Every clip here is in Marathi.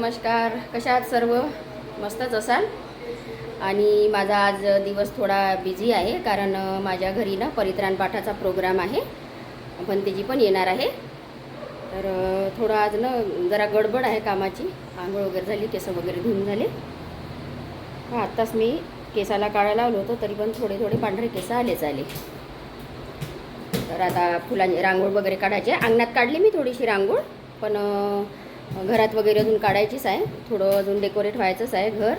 नमस्कार. कशा आहात सर्व? मस्तच असाल? आणि माझा आज दिवस थोडा बिझी आहे कारण माझ्या घरी ना परित्राण पाठाचा प्रोग्राम आहे. भंतेजी पण येणार आहे. तर थोडं आज ना जरा गडबड आहे कामाची. आंघोळ वगैरे झाली केस वगैरे धुवून झाले. हा आत्ताच मी केसाला काळा लावलो होतो तरी पण थोडे थोडे पांढरे केस आलेच आले तर आता फुलांची रांगोळ वगैरे काढायची. अंगणात काढली मी थोडीशी रांगोळ पण घरात वगैरे अजून काढायचीच आहे. थोडं अजून डेकोरेट व्हायचंच आहे घर.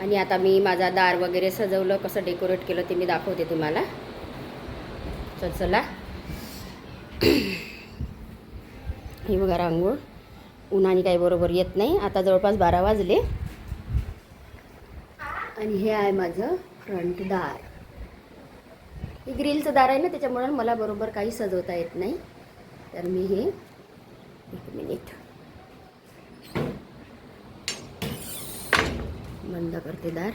आणि आता मी माझा दार वगैरे सजवलं कसं डेकोरेट केलं ते मी दाखवते तुम्हाला. चल चला. हे बघा रांगोळ. उन्हाने काही बरोबर येत नाही. आता जवळपास बारा वाजले. आणि हे आहे माझं फ्रंट दार. हे ग्रिलचं दार आहे ना त्याच्यामुळे मला बरोबर काही सजवता येत नाही. तर मी हे एक मिनिट बंद करते दार.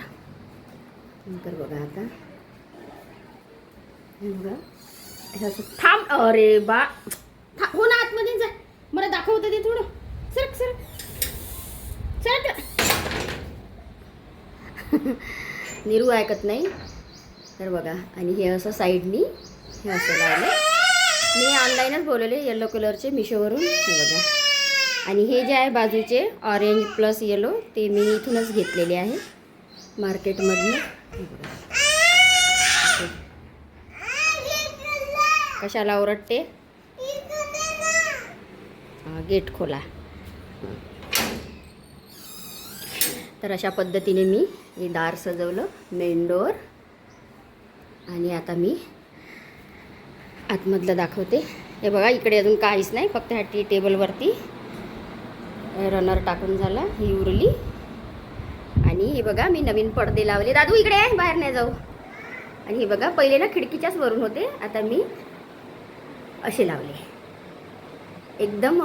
नंतर बघा आता. बघा. असं थांब. अरे बा. था हो ना आतमध्ये जा. मला दाखवतं ते थोडं. सरक सरक. सरक. निरू ऐकत नाही. तर बघा. आणि हे असं साईडनी हे असं लावलं मी ऑनलाईनच बोलवले येलो कलरचे मिशोवरून. हे बघा. आणि हे जे आहे बाजूचे ऑरेंज प्लस येलो ते मी इथूनच घेतलेले आहे मार्केटमधनं कशाला ओरडते? गेट खोला. तर अशा पद्धतीने मी हे दार सजवलं मेन डोअर आणि आता मी आतमधलं दाखवते. हे बघा इकडे अजून काहीच नाही फक्त ह्या टी टेबलवरती रनर टाकून झाला ही उरली. आणि हे बघा मी नवीन पडदे लावले. दादू इकडे आहे बाहेर नाही जाऊ. आणि हे बघा पहिले ना खिडकीच्याच वरून होते आता मी असे लावले. एकदम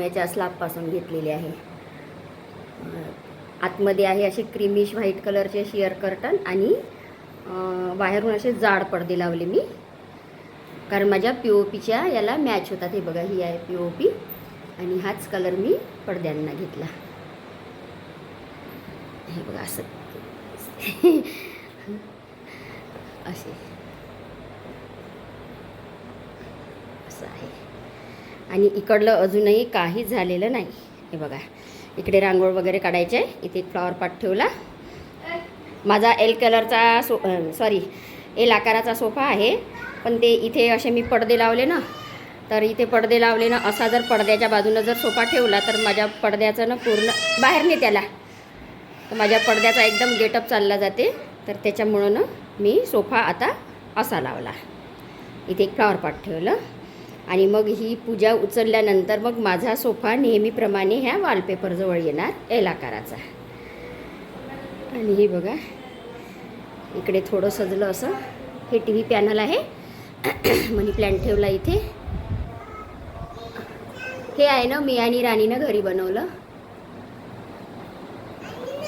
याच्या स्लाबपासून घेतलेले आहे. आतमध्ये आहे असे क्रीमिश व्हाईट कलरचे शिअर कर्टन आणि बाहेरून असे जाड पडदे लावले मी. कारण माझ्या पी ओ पीच्या याला मॅच होतात हे बघा ही आहे पी ओ पी आणि हाच कलर मी पडद्यांना घेतला. हे बघा असं. असे. असं आहे. आणि इकडलं अजूनही काही झालेलं नाही. हे बघा. इकडे रांगोळ वगैरे काढायचे. आहे इथे एक फ्लॉवर पाट ठेवला. माझा एल कलरचा सो सॉरी एल आकाराचा सोफा आहे. पण ते इथे असे मी पडदे लावले ना तर इथे पडदे लावले ना असा जर पडद्याच्या बाजूनं जर सोफा ठेवला तर माझ्या पडद्याचं ना पूर्ण बाहेर नाही त्याला तर माझ्या पडद्याचा एकदम गेटअप चालला जाते. तर त्याच्यामुळं ना मी सोफा आता असा लावला. इथे एक फ्लॉवर पॉट ठेवलं. आणि मग ही पूजा उचलल्यानंतर मग माझा सोफा नेहमीप्रमाणे ह्या वॉलपेपरजवळ येणार एल आकाराचा आणि हे बघा इकडे थोडं सजलं असं. हे टी व्ही पॅनल आहे. मनी प्लॅन ठेवला इथे. हे आहे ना मी आणि राणीनं घरी बनवलं.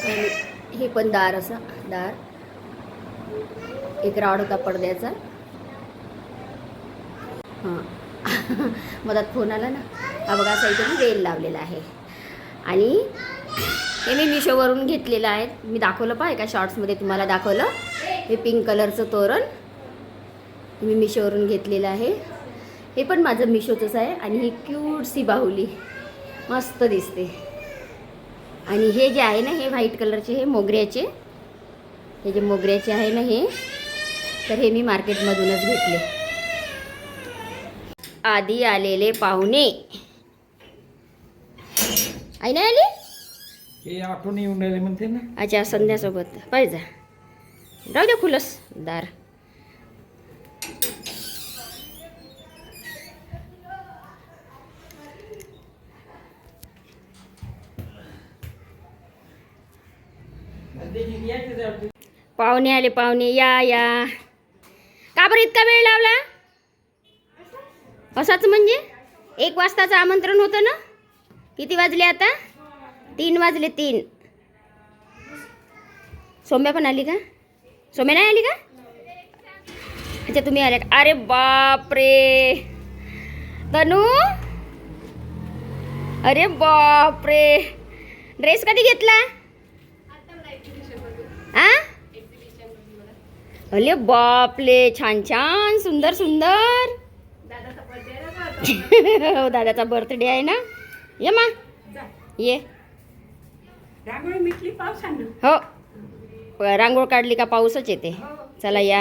आणि हे पण दार असं दार. एक राड होता पडद्याचा. हां. मधात फोन आला ना. हा बघा असा इथे वेल लावलेला आहे. आणि हे मी मिशोवरून घेतलेलं आहे. मी दाखवलं पहा एका शॉर्ट्समध्ये तुम्हाला दाखवलं. हे पिंक कलरचं तोरण. मी मिशोवरून घेतलेलं आहे. हे पण माझं मिशोचंच आहे आणि ही क्यूटसी बाहुली. मस्त दिसते. आणि हे जे आहे ना हे व्हाईट कलरचे हे मोगऱ्याचे. हे जे मोगऱ्याचे आहे ना हे तर हे मी मार्केटमधूनच घेतले. आधी आलेले पाहुणे. आई नाही आली? हे आठवण येऊन राहिले म्हणते ना. अच्छा संध्यासोबत. पाहिजे. राहू द्या खुलस. दार. पाहुणे आले पाहुणे या या. का बरं इतका वेळ लावला? असाच म्हणजे? एक वाजताचं आमंत्रण होतं ना? किती वाजले आता? तीन वाजले तीन. सौम्या पण आली का? सोम्या नाही आली का? अच्छा तुम्ही आल्या का? अरे बापरे! तनू अरे बापरे! ड्रेस कधी घेतला? आ? अले बापले छान छान सुंदर सुंदर. हो दादाचा बर्थडे आहे ना? ये मा. ये. हो. रांगोळ काढली का पाऊसच येते. चला या.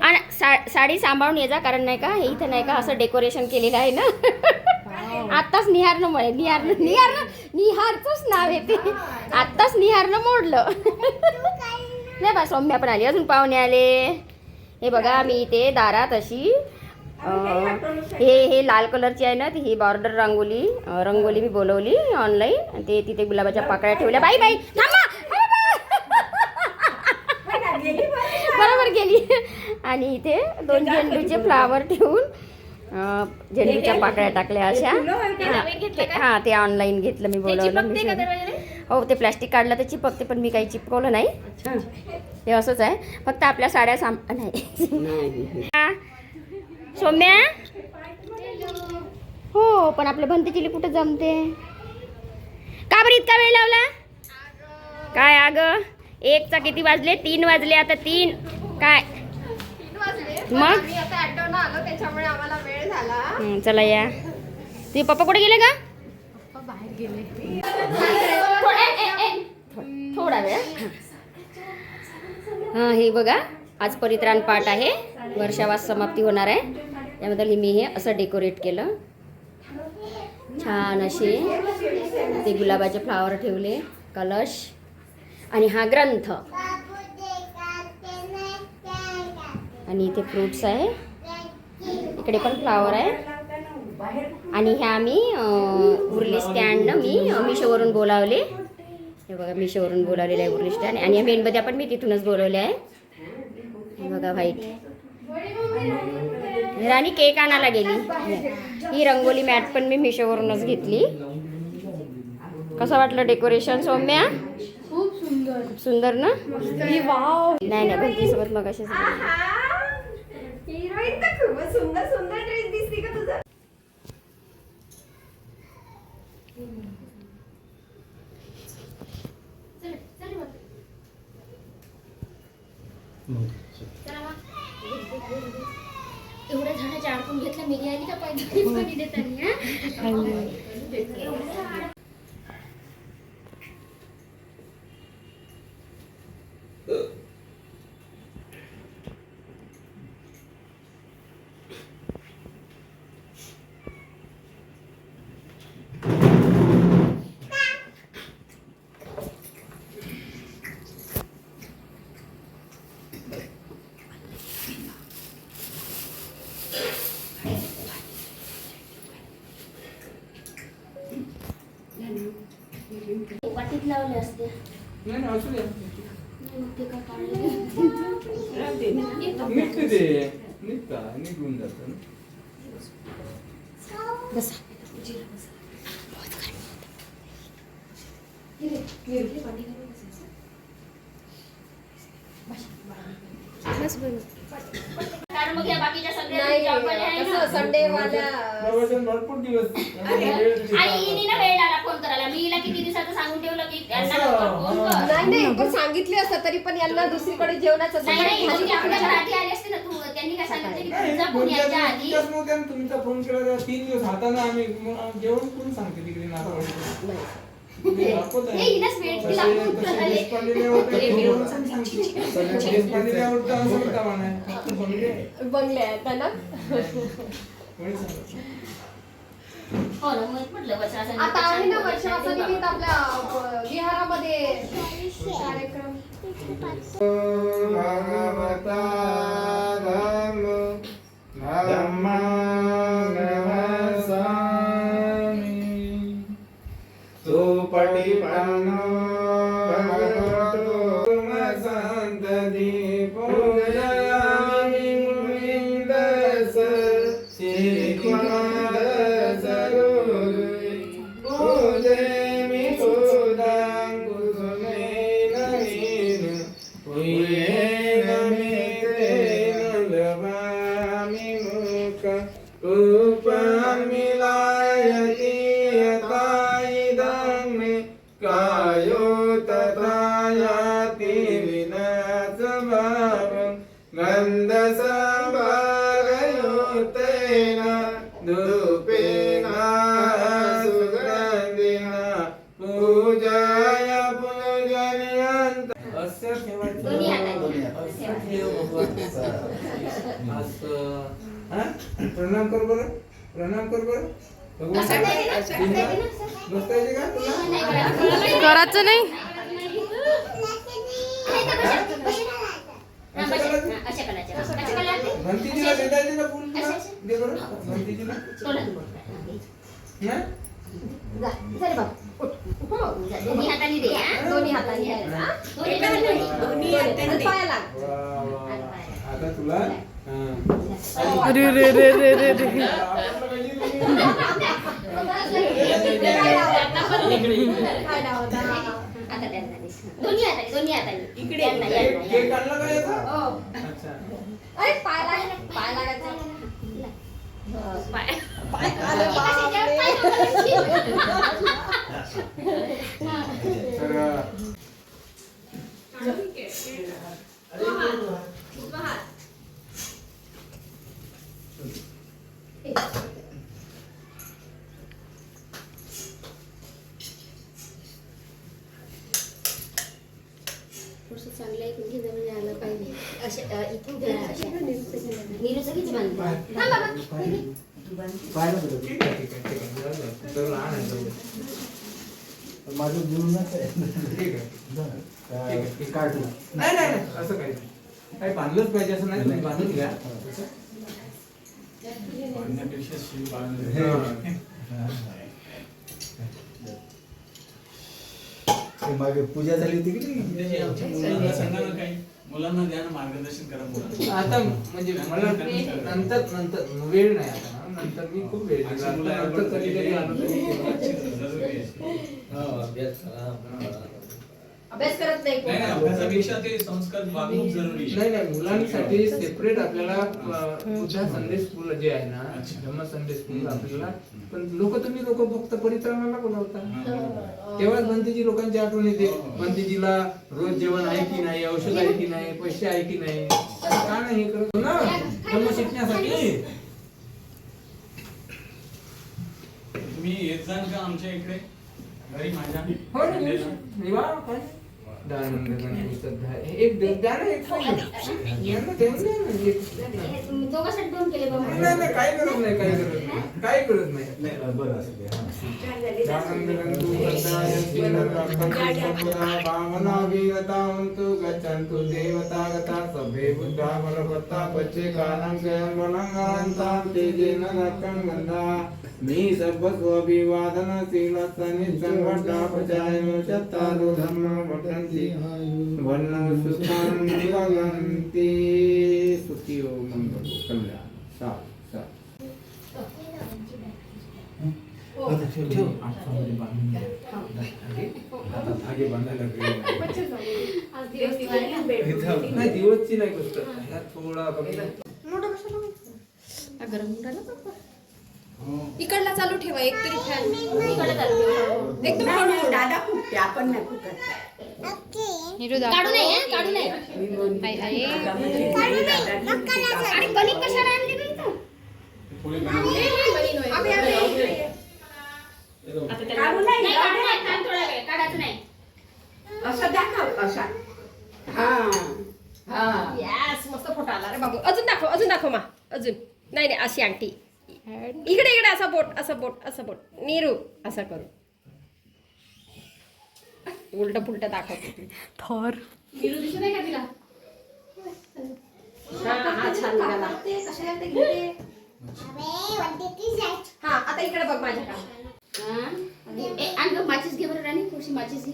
आणि सा साडी सांभाळून ये जा कारण नाही का हे इथं नाही का असं डेकोरेशन केलेलं आहे ना? आत्ताच निहारनं म्हणे निहारनं निहारनं. निहारचंच नाव येते आत्ताच निहारनं मोडलं. नाही बा सौम्या पण आली अजून पाहुणे आले. हे बघा मी इथे दारात अशी हे हे लाल कलरची आहे ना ती ही बॉर्डर रांगोली. रंगोली मी बोलवली ऑनलाईन ते तिथे गुलाबाच्या पाकळ्या ठेवल्या. बाई बाई बरोबर गेली. आणि इथे दोन झेंडूचे फ्लावर ठेवून झेंडूच्या पाकळ्या टाकल्या अशा. हा ते ऑनलाईन घेतलं मी बोलवलं मी हो ते प्लॅस्टिक काढलं ते चिपकते पण मी काही चिपकवलं नाही. ते असंच आहे. फक्त आपल्या साड्या साम नाही. हा. सौम्या? हो पण आपल्या भंतीचिली कुठे जमते? का बरं इतका वेळ लावला? काय अग? एकचा किती वाजले? तीन वाजले आता तीन. काय? मग? आम्ही आता ऍटोनं आलो त्याच्यामुळे आम्हाला वेळ झाला. चला या. तुझे पप्पा कुठे गेले का बाहेर गेले. थोडा वेळ. हां हे बघा आज परित्राण पाठ आहे. वर्षावास समाप्ती होणार आहे. त्याबद्दल मी हे असं डेकोरेट केलं. छान असे ते गुलाबाचे फ्लावर ठेवले कलश. आणि हा ग्रंथ. आणि इथे फ्रुट्स आहे. इकडे पण फ्लावर आहे. आणि ह्या मी उरली स्टँड ना मी मिशोवरून बोलावले. हे बघा मिशोवरून बोलावलेलं आहे उरली स्टँड आणि या मेणबत्त्या पण मी तिथूनच बोलवल्या आहे. हे बघा व्हाईट राणी केक आणायला गेली. ही रंगोली मॅट पण मी मिशोवरूनच घेतली. कसं वाटलं डेकोरेशन सौम्या? खूप सुंदर. सुंदर ना? वाव नाही नाही मग असेच हिरोईन तर खूपच सुंदर सुंदर ड्रेस दिसते का तुझा एवढ्या झाडाच्या अडकून घेतलं मी आली का पाहिजे पाणी देताना वाटीत लावले असते नाही नाही, असू दे. ते का काढले निघते ते निघता निघून जातं ना. बसा कारण मग या बाकीच्या सगळ्या नाही job वाल्या आहे ना. कसं संडे वाल्या प्रवचन भरपूर दिवस वेळ दिला. आणि हिने ना वेळ आला फोन करायला मी हिला किती दिवसाचं सांगून ठेवलं की त्यांना असं, लवकर फोन हा. कर नाही नाही पण सांगितले असतं तरी पण यांना दुसरीकडे जेवणाचं नाही नाही सकाळी म्हणजे आपल्या खाली घरात आले असते ना तू त्यांनी काय सांगितलं की नाही, तुमचा फोन तुमच्या- यायच्या आधी तुमच्याच नव्हत्या ना, तुमचा फोन केला तेव्हा तीन दिवस हाताने आम्ही मग जेवण कोण सांगते तिकडे नाही बंगले आहेत ना? आता आहे. ना वर्षाचा नाही निमित्त आपल्या अ, विहारामध्ये कार्यक्रम. भगवता Bang प्रणाम कर बरं. प्रणाम कर बरं. ना, ना. करायचं. नाही. भंतीजीला येते का फुल. दे बरं. भंतीजीला. दोन्ही हाताने दे हा. दोन्ही हाताने. आता तुला हा. रे रे रे रे रे रे काय नाव होतं? आता चांगलं एक घे जवळ पाहिजे. अशा अ, इथून नीरूचं किती बांधलं. माझं जुळूनच आहे. नाही नाही असं काही नाही. काही बांधलंच पाहिजे असं नाही बांधून घ्या. ते मागे पूजा झाली होती की नाही? मुलांना सांगा ना काही मुलांना. द्या ना मार्गदर्शन करा मुलांना आता म्हणजे मला नंतर नंतर वेळ नाही आता नंतर मी खूप वेळ नंतर कधी कधी आलो जरुरी आहे. अभ्यास करत नाही नाही नाही, अभ्यासापेक्षा ते संस्कार वागणूक जरुरी आहे. नाही नाही मुलांसाठी सेपरेट आपल्याला अ, संदेश स्कूल जे आहे ना अच्छा. धम्म संदेश स्कूल आपल्याला पण लोक तुम्ही लोक फक्त परित्राणाला बोलवता. हा. तेव्हाच भंतीजी लोकांची आठवण येते. हो, हो. भंतीजीला रोज जेवण आहे की नाही औषध आहे की नाही पैसे आहे की नाही का नाही हे करत ना? धम्म शिकण्यासाठी. तुम्ही येत जाल का आमच्या इकडे? घरी माझ्या. हो ना, निवा, काय? एक देव द्या ना एक. हे काही गरज नाही काही गरज नाही काही गरज नाही नाही बरं असं हा दयानंद गणपती भावना गच्छन्तु सभे बुद्धा कानं तेजेन रक्तं गन्धा मी सर्वस्वभिवादन चत्तारो निरगन्ति सुखी कल्याण सात सात आता ठेव, ठेव. आठवड्यामध्ये बांधून घ्या. धागे बांधायला नाही. दिवसची नाही गोष्ट. थोडा हा, गरम. इकडला चालू ठेवा एक तरी फॅन. इकडे चालू ठेव. एकदम नाही, नाही, हळूहळू. दादा फुटते आपण नाही फुटत. काढू नये काढू नये? आणि कशाला आणली? पोळी हे, बनवून हे, बनी नव्हे. आम्ही- आम्ही- आता त्याला- काढू नाही, नाही, काढू काढू नाही. नाही, थांब थोडा वेळ, काढायचं नाही. असं दाखव असा हा. हा. Yes, मस्त फोटो आला रे बाबू. अजून दाखव अजून दाखव मा. अजून. नाही नाही अशी अंगठी. इकडे इकडे असा बोट असं बोट असं बोट. नीरू असं करू. उलट पुलट दाखव. थॉर. विरू दिसत नाही का तिला? हा हा छान निघाला. हा आता इकडे बघ हा? गं, माचीस घे बरं राणी थोडीशी माचीस घे.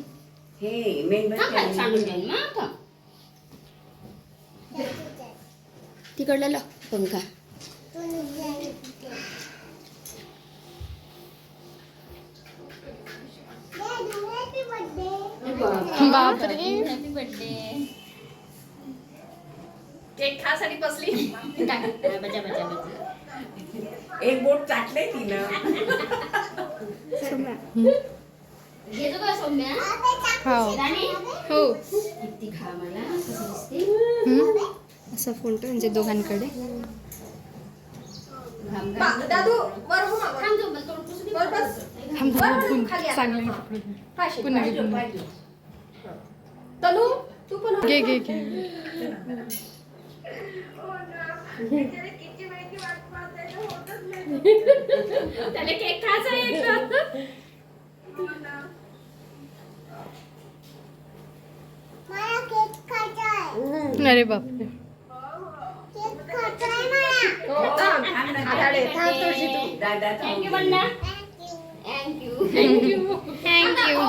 हे मेणबत्ती सांडून मग. तिकडला लाव पंखा बापरे हॅपी बर्थडे केक खासाठी बसली बजा बजा बजा एक बोट चाटले तिनं का सौम्या? हो. हो. किती खा मला कसं दिसते. असा फोटो म्हणजे दोघांकडे. वर. वर बस. थांब वर थांब बस, पुन- खाली आता. चांगलं पाशी, पुन्हा पाशी, घे, पुन्हा. पाशी. तनू तू पण हो. घे घे घे त्याला केक खायचा आहे एकदा. अरे बापरे. थँक्यू थँक्यू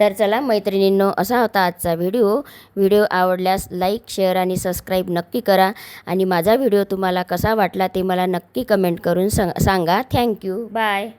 तर चला मैत्रिणींनो असा होता आजचा व्हिडिओ. व्हिडिओ आवडल्यास लाईक शेअर आणि सबस्क्राईब नक्की करा. आणि माझा व्हिडिओ तुम्हाला कसा वाटला ते मला नक्की कमेंट करून सांग सांगा. Thank you. बाय.